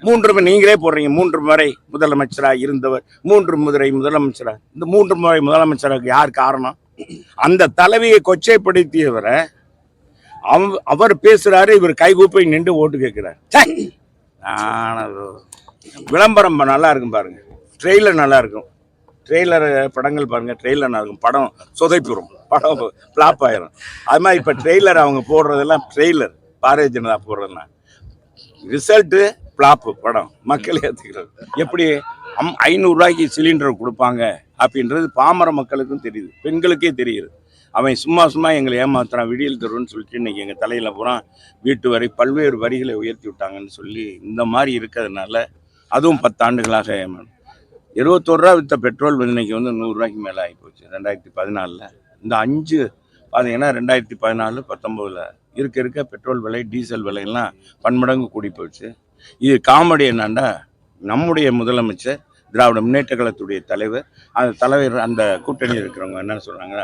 மூன்று முறை நீங்களே போடுறீங்க. மூன்று முறை முதலமைச்சராக இருந்தவர் மூன்று முறை முதலமைச்சராக இந்த மூன்று முறை முதலமைச்சராக யார் காரணம்? அந்த தலைவியை கொச்சைப்படுத்தியவரை அவ- அவர் பேசுறாரு இவர் கைகூப்பை நின்று ஓட்டு கேட்கிறார். விளம்பரம் நல்லா இருக்கும் பாருங்க. ட்ரெய்லர் நல்லா இருக்கும். ட்ரெய்லர் படங்கள் பாருங்க. ட்ரெய்லர் நல்லா இருக்கும். படம் சொதைப்புறும் படம் ஃப்ளாப் ஆயிரும். அது மாதிரி இப்போ ட்ரெய்லர் அவங்க போடுறதெல்லாம் ட்ரெய்லர் பாரதிய ஜனதா போடுறேன்னா. ரிசல்ட்டு ப்ளாப்பு படம். மக்கள் ஏற்றுக்கிறது எப்படி? அம் ஐநூறுரூவாய்க்கு சிலிண்டர் கொடுப்பாங்க அப்படின்றது பாமர மக்களுக்கும் தெரியுது. பெண்களுக்கே தெரியுது. அவன் சும்மா சும்மா எங்களை ஏமாத்துறான் விடியல் தருன்னு சொல்லிட்டு இன்றைக்கி எங்கள் தலையில் பூரா வீட்டு வரி பல்வேறு வரிகளை உயர்த்தி விட்டாங்கன்னு சொல்லி இந்த மாதிரி இருக்கிறதுனால அதுவும் பத்தாண்டுகளாக ஏமாந்து இருபத்தோரு ரூபா வித்த பெட்ரோல் வந்து இன்றைக்கி வந்து நூறுரூவாய்க்கு மேலே ஆகி போச்சு. ரெண்டாயிரத்தி பதினாலில். இந்த அஞ்சு பார்த்தீங்கன்னா ரெண்டாயிரத்தி பதினாலு பத்தொம்போதில் இருக்க இருக்க பெட்ரோல் விலை டீசல் விலையெல்லாம் பன்மடங்கு கூடி போச்சு இது காமெடி என்னன்னா நம்முடைய முதலமைச்சர் திராவிட முன்னேற்ற கழகத்துடைய தலைவர் அந்த தலைவர் அந்த கூட்டணியில் இருக்கிறவங்க என்ன சொல்கிறாங்க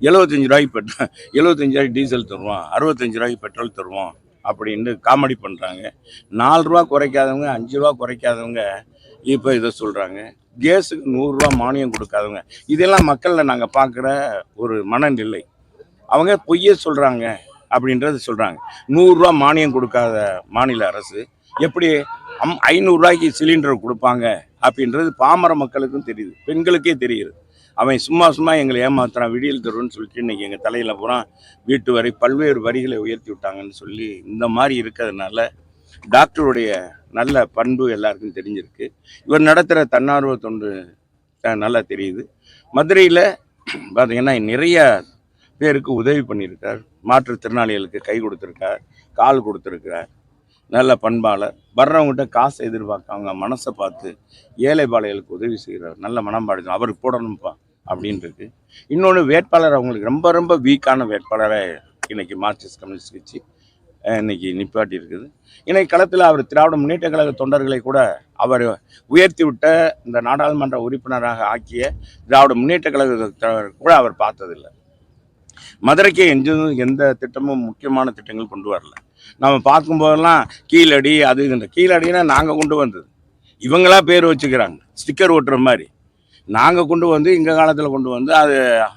எழுபத்தஞ்சு ரூபாய்க்கு பெட்ரோல் எழுபத்தஞ்சு ரூபாய்க்கு டீசல் தருவோம் அறுபத்தஞ்சு ரூபாய்க்கு பெட்ரோல் தருவோம் அப்படின்னு காமெடி பண்ணுறாங்க நாலு ரூபா குறைக்காதவங்க அஞ்சு ரூபா குறைக்காதவங்க இப்போ இதை சொல்கிறாங்க கேஸுக்கு நூறுரூவா மானியம் கொடுக்காதவங்க. இதெல்லாம் மக்களில் நாங்கள் பார்க்குற ஒரு மனநிலை. அவங்க பொய்யே சொல்கிறாங்க அப்படின்றது சொல்கிறாங்க நூறுரூவா மானியம் கொடுக்காத மாநில அரசு எப்படி அம் ஐநூறுரூவாய்க்கு சிலிண்டர் கொடுப்பாங்க அப்படின்றது பாமர மக்களுக்கும் தெரியுது. பெண்களுக்கே தெரியுது. அவன் சும்மா சும்மா எங்களை ஏமாத்துறான் விடியல் தருன்னு சொல்லிட்டு இன்றைக்கி எங்கள் தலையில் பூரா வீட்டு வரை பல்வேறு வரிகளை உயர்த்தி விட்டாங்கன்னு சொல்லி இந்த மாதிரி இருக்கிறதுனால டாக்டருடைய நல்ல பண்பு எல்லாருக்கும் தெரிஞ்சிருக்கு. இவர் நடத்துகிற தன்னார்வ தொண்டு நல்லா தெரியுது. மதுரையில் பார்த்தீங்கன்னா நிறைய பேருக்கு உதவி பண்ணியிருக்கார். மாற்றுத்திறனாளிகளுக்கு கை கொடுத்துருக்கார் கால் கொடுத்துருக்கிறார். நல்ல பண்பாளர். வர்றவங்ககிட்ட காசை எதிர்பார்க்காங்க மனசை பார்த்து ஏழை பாளையலுக்கு உதவி செய்கிறார். நல்ல மனம்பாடு அவருக்கு போடணும்ப்பா அப்படின்னு இருக்கு இன்னொன்று வேட்பாளர் அவங்களுக்கு ரொம்ப ரொம்ப வீக்கான வேட்பாளரை இன்னைக்கு மார்க்சிஸ்ட் கம்யூனிஸ்ட் கட்சி இன்னைக்கு நிப்பாட்டி இருக்குது இன்னைக்கு களத்தில் அவர் திராவிட முன்னேற்ற கழக தொண்டர்களை கூட அவர் உயர்த்தி விட்ட இந்த நாடாளுமன்ற உறுப்பினராக ஆக்கிய திராவிட முன்னேற்ற கழக கூட அவர் பார்த்ததில்லை. மதுரைக்கு எந்த எந்த திட்டமும் முக்கியமான திட்டங்கள் கொண்டு வரல. நம்ம பார்க்கும்போதெல்லாம் கீழடி அது இந்த கீழடினா நாங்கள் கொண்டு வந்தது. இவங்களா பேர் வச்சுக்கிறாங்க. ஸ்டிக்கர் ஓட்டுற மாதிரி. நாங்கள் கொண்டு வந்து எங்கள் காலத்தில் கொண்டு வந்து அது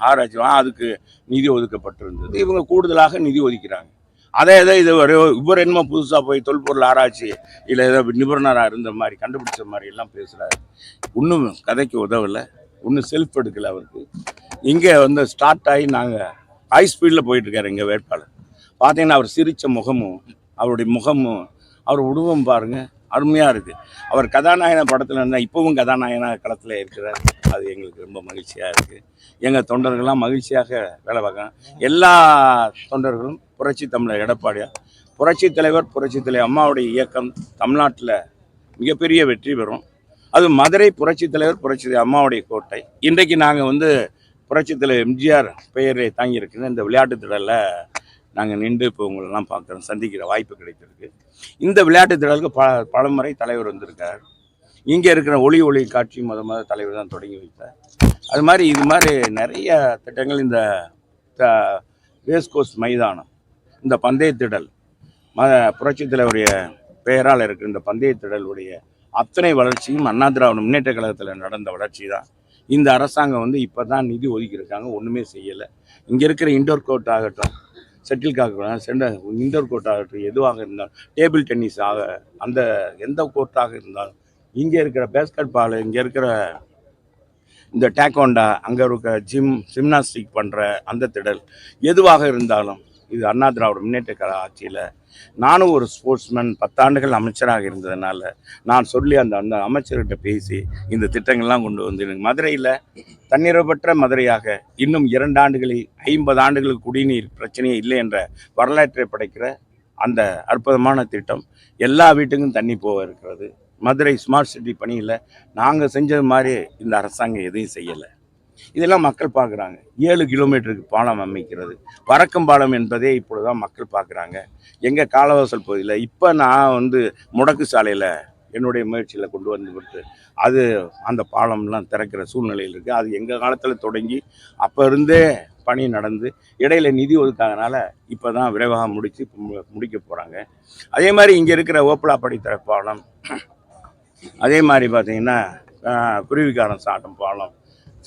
ஆராய்ச்சி அதுக்கு நிதி ஒதுக்கப்பட்டிருந்தது. இவங்க கூடுதலாக நிதி ஒதுக்கிறாங்க. அதே இதை இது ஒரு இவர் என்னமோ புதுசாக போய் தொல்பொருள் ஆராய்ச்சி இல்லை ஏதோ நிபுணராக இருந்த மாதிரி கண்டுபிடிச்ச மாதிரி எல்லாம் பேசுகிறாரு ஒன்றும் கதைக்கு உதவலை. ஒன்றும் செல்ஃப் எடுக்கலை அவருக்கு. இங்கே வந்து ஸ்டார்ட் ஆகி நாங்கள் ஹை ஸ்பீடில் போயிட்டுருக்காரு எங்கள் வேட்பாளர். பார்த்தீங்கன்னா அவர் சிரித்த முகமும் அவருடைய முகமும் அவர் உருவம் பாருங்கள் அருமையாக இருக்குது அவர் கதாநாயகன படத்தில் இருந்தால் இப்போவும் கதாநாயகனாக களத்தில் இருக்கிறார். அது எங்களுக்கு ரொம்ப மகிழ்ச்சியாக இருக்குது எங்கள் தொண்டர்கள்லாம் மகிழ்ச்சியாக வேலை பார்க்கலாம் எல்லா தொண்டர்களும் புரட்சி தமிழர் எடப்பாடியார். புரட்சி தலைவர் புரட்சி தலைவர் அம்மாவுடைய இயக்கம் தமிழ்நாட்டில் மிகப்பெரிய வெற்றி பெறும். அது மதுரை புரட்சி தலைவர் புரட்சி அம்மாவுடைய கோட்டை. இன்றைக்கு நாங்கள் வந்து புரட்சித்தில் எம்ஜிஆர் பெயரை தாங்கியிருக்கிற இந்த விளையாட்டு திடலில் நாங்கள் நின்று இப்போ உங்களெல்லாம் பார்க்குறோம். சந்திக்கிற வாய்ப்பு கிடைத்திருக்கு. இந்த விளையாட்டு திடலுக்கு ப பலமுறை தலைவர் வந்திருக்கார். இங்கே இருக்கிற ஒளி ஒளி காட்சி முத முத தலைவர் தான் தொடங்கி வைத்தார். அது மாதிரி இது மாதிரி நிறைய திட்டங்கள் இந்த ரேஸ் கோர்ஸ் மைதானம் இந்த பந்தய திடல் ம புரட்சி தலைவருடைய பெயரால் இருக்கிற இந்த பந்தய திடலுடைய அத்தனை வளர்ச்சியும் அண்ணா திராவிட முன்னேற்ற கழகத்தில் நடந்த வளர்ச்சி தான். இந்த அரசாங்கம் வந்து இப்போ தான் நிதி ஒதுக்கியிருக்காங்க ஒன்றுமே செய்யலை. இங்கே இருக்கிற இண்டோர் கோர்ட் ஆகட்டும் செட்டில் காக்க சென்ட இண்டோர் கோர்ட் ஆகட்டும் எதுவாக இருந்தாலும் டேபிள் டென்னிஸ் ஆக அந்த எந்த கோர்ட்டாக இருந்தாலும் இங்கே இருக்கிற பேஸ்கெட் பால் இங்கே இருக்கிற இந்த டேக்கோண்டா அங்கே இருக்க ஜிம் ஜிம்னாஸ்டிக் பண்ணுற அந்த திடல் எதுவாக இருந்தாலும் இது அண்ணா திராவிட முன்னேற்ற கழக ஆட்சியில் நானும் ஒரு ஸ்போர்ட்ஸ்மேன் பத்தாண்டுகள் அமைச்சராக இருந்ததுனால நான் சொல்லி அந்த அந்த அமைச்சர்கிட்ட பேசி இந்த திட்டங்கள்லாம் கொண்டு வந்து மதுரையில் தன்னிறப்பற்ற மதுரையாக இன்னும் இரண்டு ஆண்டுகளில் ஐம்பது ஆண்டுகளுக்கு குடிநீர் பிரச்சனையே இல்லை என்ற வரலாற்றை படைக்கிற அந்த அற்புதமான திட்டம் எல்லா வீட்டுக்கும் தண்ணி போக இருக்கிறது. மதுரை ஸ்மார்ட் சிட்டி பணியில் நாங்கள் செஞ்சது மாதிரி இந்த அரசாங்கம் எதையும் செய்யலை. இதெல்லாம் மக்கள் பார்க்குறாங்க. ஏழு கிலோமீட்டருக்கு பாலம் அமைக்கிறது. பறக்கும் பாலம் என்பதே இப்பொழுதுதான் மக்கள் பார்க்குறாங்க. எங்கள் காலவாசல் பகுதியில் இப்போ நான் வந்து முடக்கு சாலையில் என்னுடைய முயற்சியில் கொண்டு வந்து விட்டு அது அந்த பாலம்லாம் திறக்கிற சூழ்நிலையில் இருக்குது அது எங்கள் காலத்தில் தொடங்கி அப்போ இருந்தே பணி நடந்து இடையில நிதி ஒதுக்காதனால இப்போ தான் விரைவாக முடித்து முடிக்க போகிறாங்க அதே மாதிரி இங்கே இருக்கிற ஓப்பலாப்படி திற பாலம் அதே மாதிரி பார்த்தீங்கன்னா குருவிக்காரன் சாட்டம் பாலம்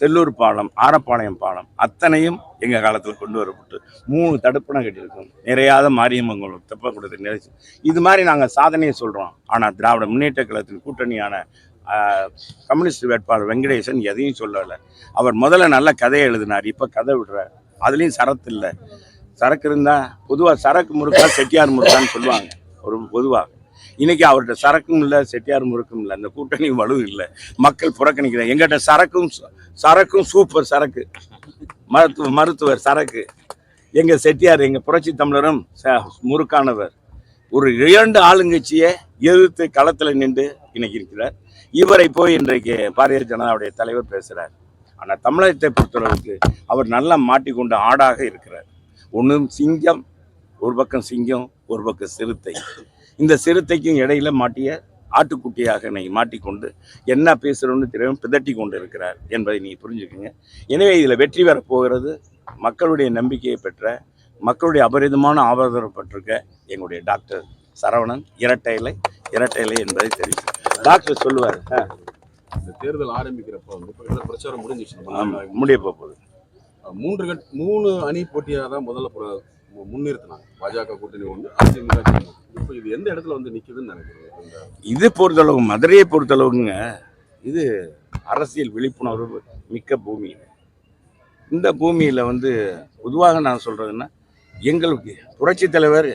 செல்லூர் பாலம் ஆரப்பாளையம் பாலம் அத்தனையும் எங்கள் காலத்தில் கொண்டு வரப்பட்டு மூணு தடுப்பணம் கட்டியிருக்கோம். நிறையாத மாரியம்மன் தெப்ப கொடுத்து நிறைச்சி. இது மாதிரி நாங்கள் சாதனையை சொல்கிறோம் ஆனால் திராவிட முன்னேற்ற கழகத்தின் கூட்டணியான கம்யூனிஸ்ட் வேட்பாளர் வெங்கடேசன் எதையும் சொல்லலை. அவர் முதல்ல நல்ல கதையை எழுதினார். இப்போ கதை விடுறார் அதுலேயும் சரத்து இல்லை. சரக்கு இருந்தால் பொதுவாக சரக்கு முறுக்கா செட்டியார் முறுக்கான்னு சொல்லுவாங்க. ஒரு பொதுவாக இன்னைக்கு அவர்கிட்ட சரக்கும் இல்லை செட்டியார் முறுக்கும் இல்லை அந்த கூட்டணி வலு இல்லை. மக்கள் புறக்கணிக்கிறாங்க. எங்கிட்ட சரக்கும் சரக்கும் சூப்பர் சரக்கு. மருத்துவ மருத்துவர் சரக்கு. எங்க செட்டியார் எங்க புரட்சி தமிழரும் ச- முறுக்கானவர். ஒரு இரண்டு ஆளுங்கட்சியை எதிர்த்து களத்தில் நின்று இன்னைக்கு இருக்கிறார். இவரை போய் இன்றைக்கு பாரதிய ஜனதாவுடைய தலைவர் பேசுகிறார் ஆனால் தமிழகத்தை பொறுத்தளவுக்கு அவர் நல்லா மாட்டிக்கொண்ட ஆடாக இருக்கிறார். ஒன்றும் சிங்கம் ஒரு பக்கம் சிங்கம் ஒரு பக்கம் சிறுத்தை. இந்த சிறுத்தைக்கும் இடையில மாட்டிய ஆட்டுக்குட்டியாக இன்னைக்கு மாட்டிக்கொண்டு என்ன பேசுகிறோன்னு தெரியாமல் பிதட்டி கொண்டு இருக்கிறார் என்பதை நீ புரிஞ்சுக்குங்க. எனவே இதில் வெற்றி பெறப் போகிறது மக்களுடைய நம்பிக்கையை பெற்ற மக்களுடைய அபரிதமான ஆதரவு பெற்றிருக்க எங்களுடைய டாக்டர் சரவணன் இரட்டை இலை இரட்டை இலை என்பதை தெரிவித்து டாக்டர் சொல்லுவார் இந்த தேர்தல் ஆரம்பிக்கிறப்ப வந்து பிரச்சாரம் முடிஞ்சிச்சு. முடிய போகுது. மூன்று மூணு அணி போட்டியாக தான் முதல்ல முன்னிறுத்தினாங்க. பாஜக கூட்டணி ஒன்று அதிமுக இப்போ இது எந்த இடத்துல வந்து நிற்குதுன்னு நினைக்கிறேன் இது பொறுத்தளவு மதுரையை பொறுத்தளவுங்க இது அரசியல் விழிப்புணர்வு மிக்க பூமி. இந்த பூமியில் வந்து பொதுவாக நான் சொல்கிறதுன்னா எங்களுக்கு புரட்சித் தலைவர்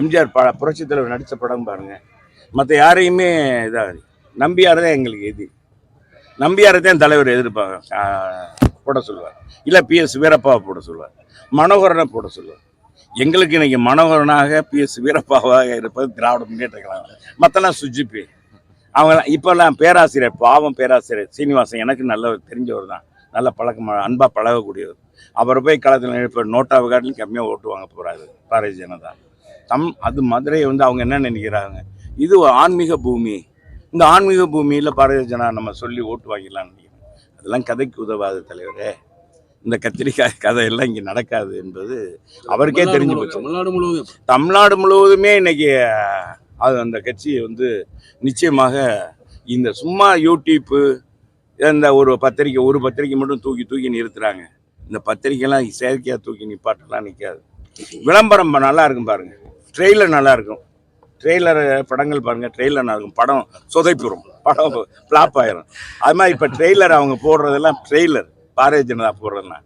எம்ஜிஆர் ப புரட்சி தலைவர் நடித்த படம் பாருங்க. மற்ற யாரையுமே இதாக நம்பியார் தான் எங்களுக்கு எது. நம்பியாரை தான் தலைவர் எதிர்ப்பாங்க போட சொல்லுவார். இல்லை பிஎஸ் வீரப்பாவை போட சொல்லுவார். மனோகரனை போட சொல்லுவார். எங்களுக்கு இன்னைக்கு மனோகரனாக பிஎஸ் வீரப்பாவாக இருப்பது திராவிட முன்னேற்ற கழகம். மற்றெல்லாம் சுஜிபி அவங்க இப்போல்லாம் பேராசிரியர் பாவம் பேராசிரியர் சீனிவாசன் எனக்கு நல்ல தெரிஞ்சவர் தான். நல்ல பழக்கம் அன்பாக பழகக்கூடியவர். அவரை போய் களத்தில் இப்போ நோட்டாவை காட்டிலும் கம்மியாக ஓட்டு வாங்க போகிறாரு பாரதிய ஜனதா. தம் அது மதுரையை வந்து அவங்க என்ன நினைக்கிறாங்க? இது ஒரு ஆன்மீக பூமி. இந்த ஆன்மீக பூமியில் பாரதிய ஜனதா நம்ம சொல்லி ஓட்டு வாங்கிடலாம்னு நினைக்கிறேன். அதெல்லாம் கதைக்கு உதவாது தலைவரே. இந்த கத்திரிக்காய் கதையெல்லாம் இங்கே நடக்காது என்பது அவருக்கே தெரிஞ்சு போச்சு. தமிழ்நாடு முழுவதும். தமிழ்நாடு முழுவதுமே இன்னைக்கு அது அந்த கட்சியை வந்து நிச்சயமாக இந்த சும்மா யூடியூப்பு இந்த ஒரு பத்திரிக்கை ஒரு பத்திரிக்கை மட்டும் தூக்கி தூக்கி நிறுத்துறாங்க. இந்த பத்திரிக்கைலாம் செயற்கையாக தூக்கி நிப்பாட்டெல்லாம் நிற்காது விளம்பரம் நல்லா இருக்கும் பாருங்க. ட்ரெய்லர் நல்லா இருக்கும். ட்ரெய்லர் படங்கள் பாருங்க ட்ரெய்லர் நல்லா இருக்கும். படம் சொதைப்புறும் படம் ஃப்ளாப் ஆயிரும். அது மாதிரி இப்போ ட்ரெய்லர் அவங்க போடுறதெல்லாம் ட்ரெய்லர் பாரதிய ஜனதா போடுறதுலாம்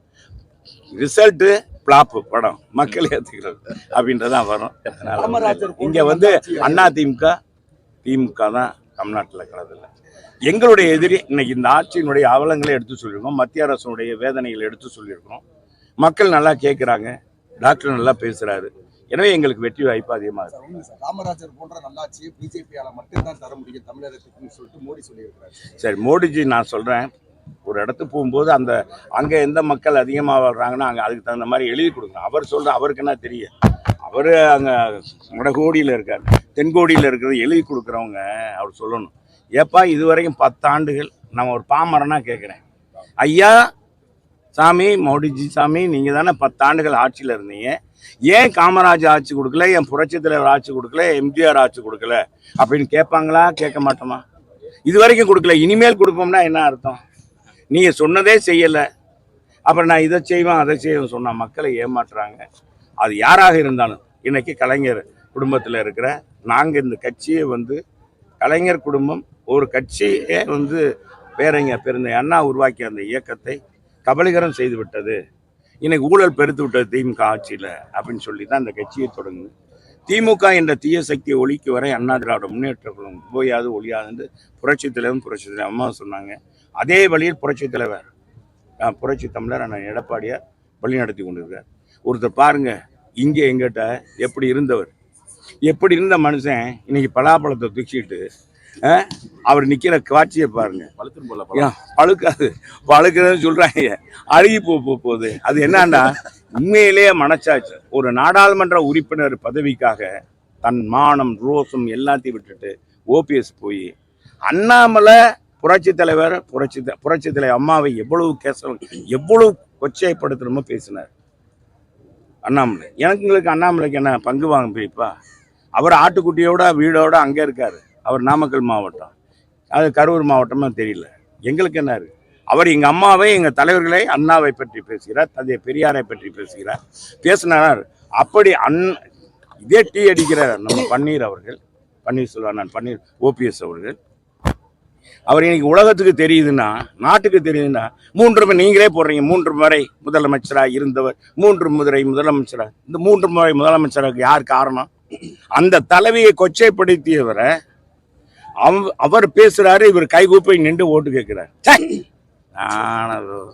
ரிசல்ட்டு ஃப்ளாப்பு படம். மக்கள் ஏற்றுக்கிறது அப்படின்றதான் வரும். அதனால இங்கே வந்து அண்ணா திமுக திமுக தான் தமிழ்நாட்டில் கலதில்லை எங்களுடைய எதிரி இன்னைக்கு இந்த ஆட்சியினுடைய அவலங்களை எடுத்து சொல்லியிருக்கோம். மத்திய அரசுடைய வேதனைகளை எடுத்து சொல்லியிருக்கிறோம் மக்கள் நல்லா கேட்குறாங்க டாக்டர் நல்லா பேசுகிறாரு எனவே எங்களுக்கு வெற்றி வாய்ப்பு அதிகமாக இருக்கு. காமராஜர் போன்ற நல்லாட்சியை பிஜேபியால மட்டும்தான் தர முடியும் தமிழகத்துக்குன்னு சொல்லிட்டு மோடி சொல்லியிருக்கிறார். சரி மோடிஜி நான் சொல்கிறேன் ஒரு இடத்துக்கு போகும்போது அந்த அங்கே எந்த மக்கள் அதிகமாக வர்றாங்கன்னா அங்கே அதுக்கு தகுந்த மாதிரி எழுதி கொடுக்கணும். அவர் சொல்கிற அவருக்கு என்ன தெரியும்? அவர் அங்கே வடகோடியில் இருக்கார். தென்கோடியில் இருக்கிறது எழுதி கொடுக்குறவங்க அவர் சொல்லணும். ஏப்பா இதுவரைக்கும் பத்தாண்டுகள் நம்ம ஒரு பாமரனா கேட்குறேன் ஐயா சாமி மோடிஜி சாமி நீங்கள் தானே பத்தாண்டுகள் ஆட்சியில் இருந்தீங்க. ஏன் காமராஜ் ஆட்சி கொடுக்கல? என் புரட்சி தலைவர் ஆட்சி கொடுக்கல? எம்ஜிஆர் ஆட்சி கொடுக்கல? அப்படின்னு கேட்பாங்களா? கேட்க மாட்டோமா? இது வரைக்கும் கொடுக்கல. இனிமேல் கொடுப்போம்னா என்ன அர்த்தம்? நீங்கள் சொன்னதே செய்யலை. அப்புறம் நான் இதை செய்வேன் அதை செய்வேன் சொன்னால் மக்களை ஏமாற்றுறாங்க அது யாராக இருந்தாலும் இன்றைக்கி கலைஞர் குடும்பத்தில் இருக்கிற நாங்கள் இந்த கட்சியை வந்து கலைஞர் குடும்பம் ஒரு கட்சியே வந்து பேரங்க பெருந்த அண்ணா உருவாக்கிய அந்த இயக்கத்தை கபலீகரம் செய்து விட்டது. இன்னைக்கு ஊழல் பெருத்து விட்டது திமுக ஆட்சியில் அப்படின்னு சொல்லி தான் அந்த கட்சியை தொடங்குது. திமுக என்ற தீய சக்தியை ஒழிக்க வரை அண்ணா திராவிட முன்னேற்ற கழகம் போயாது ஒழியாது என்று புரட்சித் தலைவரும் புரட்சித் தலைவர் அம்மா சொன்னாங்க. அதே வழியில் புரட்சித் தலைவர் புரட்சி தமிழர் அண்ணன் எடப்பாடியார் வழி நடத்தி கொண்டிருக்கார். ஒருத்தர் பாருங்க இங்கே எங்கிட்ட எப்படி இருந்தவர். எப்படி இருந்த மனுஷன் இன்னைக்கு பலாப்பழத்தை தூக்கிட்டு அவர் நிற்கிற காட்சியை பாருங்க. பழுக்காது பழுக்கிறதுன்னு சொல்றாங்க. அழுகி போ போ- போகுது. அது என்னன்னா உண்மையிலேயே மனச்சாச்சு ஒரு நாடாளுமன்ற உறுப்பினர் பதவிக்காக தன் மானம் ரோஸும் எல்லாத்தையும் விட்டுட்டு ஓபிஎஸ் போய் அண்ணாமலை புரட்சி தலைவர் புரட்சி புரட்சி தலைவர் அம்மாவை எவ்வளவு கேசம் எவ்வளவு கொச்சைப்படுத்தணுமோ பேசினார். அண்ணாமலை. எனக்குங்களுக்கு அண்ணாமலைக்கு என்ன பங்கு வாங்க பிரிப்பா அவர் ஆட்டுக்குட்டியோட வீடோட அங்கே இருக்கார். அவர் நாமக்கல் மாவட்டம். அது கரூர் மாவட்டமாக தெரியல. எங்களுக்கு என்ன இருக்கு? அவர் எங்கள் அம்மாவை எங்கள் தலைவர்களை அண்ணாவை பற்றி பேசுகிறார் தந்தை பெரியாரை பற்றி பேசுகிறார் பேசினார். அப்படி அன் இதே டீ அடிக்கிற நம்ம பன்னீர் அவர்கள் பன்னீர் பன்னீர்செல்வம் நான் பன்னீர் ஓபிஎஸ் அவர்கள் அவர் இன்னைக்கு உலகத்துக்கு தெரியுதுன்னா நாட்டுக்கு தெரியுதுன்னா மூன்று நீங்களே போடுறீங்க மூன்று முறை முதலமைச்சராக இருந்தவர் மூன்று முறை முதலமைச்சராக இந்த மூன்று முறை முதலமைச்சராக யார் காரணம்? அந்த தலைவியை கொச்சைப்படுத்தியவரை அவ- அவர் பேசுறாரு இவர் கைகூப்பை நின்று ஓட்டு கேட்கிறார். Nada.